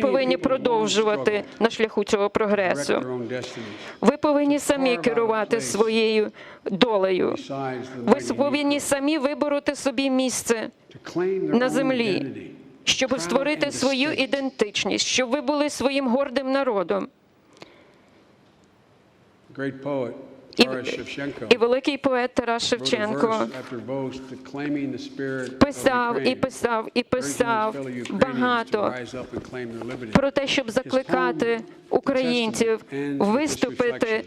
повинні продовжувати на шляху цього прогресу. Ви повинні самі керувати своєю долею. Ви повинні самі вибороти собі місце на землі, щоб створити свою ідентичність, щоб ви були своїм гордим народом. І, і великий поет Тарас Шевченко писав і писав і писав багато про те, щоб закликати українців виступити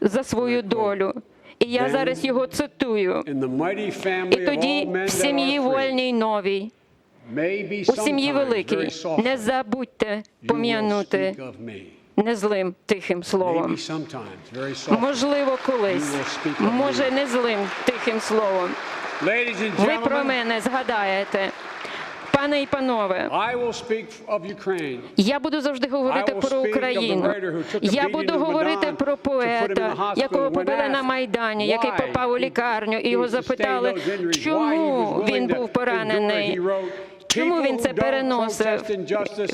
за свою долю. І я зараз його цитую. І тоді в сім'ї вольній новій, у сім'ї великій, не забудьте пом'янути незлим тихим словом. Можливо, колись, може, не злим тихим словом. Ви про мене згадаєте. Пане і панове, я буду завжди говорити про Україну. Я буду говорити про поета, якого побили на Майдані, який попав у лікарню, і його запитали, чому він був поранений. Чому він це переносив?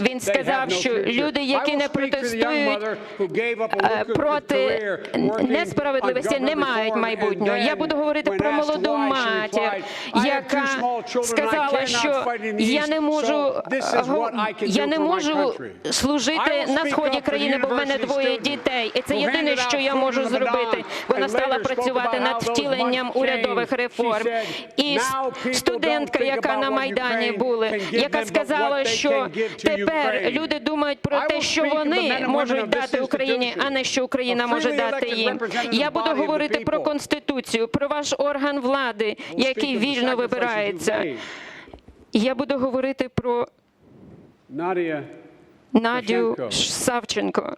Він сказав, що люди, які не протестують е, проти несправедливості, не мають майбутнього. Я буду говорити про молоду матір, яка сказала, що я не можу я не можу служити на сході країни, бо в мене двоє дітей, і це єдине, що я можу зробити. Вона стала працювати над втіленням урядових реформ. І студентка, яка на майдані були яка сказала, що тепер люди думають про те, що вони можуть дати Україні, а не що Україна може дати їм. Я буду говорити про конституцію, про ваш орган влади, який вільно вибирається. Я буду говорити про Надію Савченко.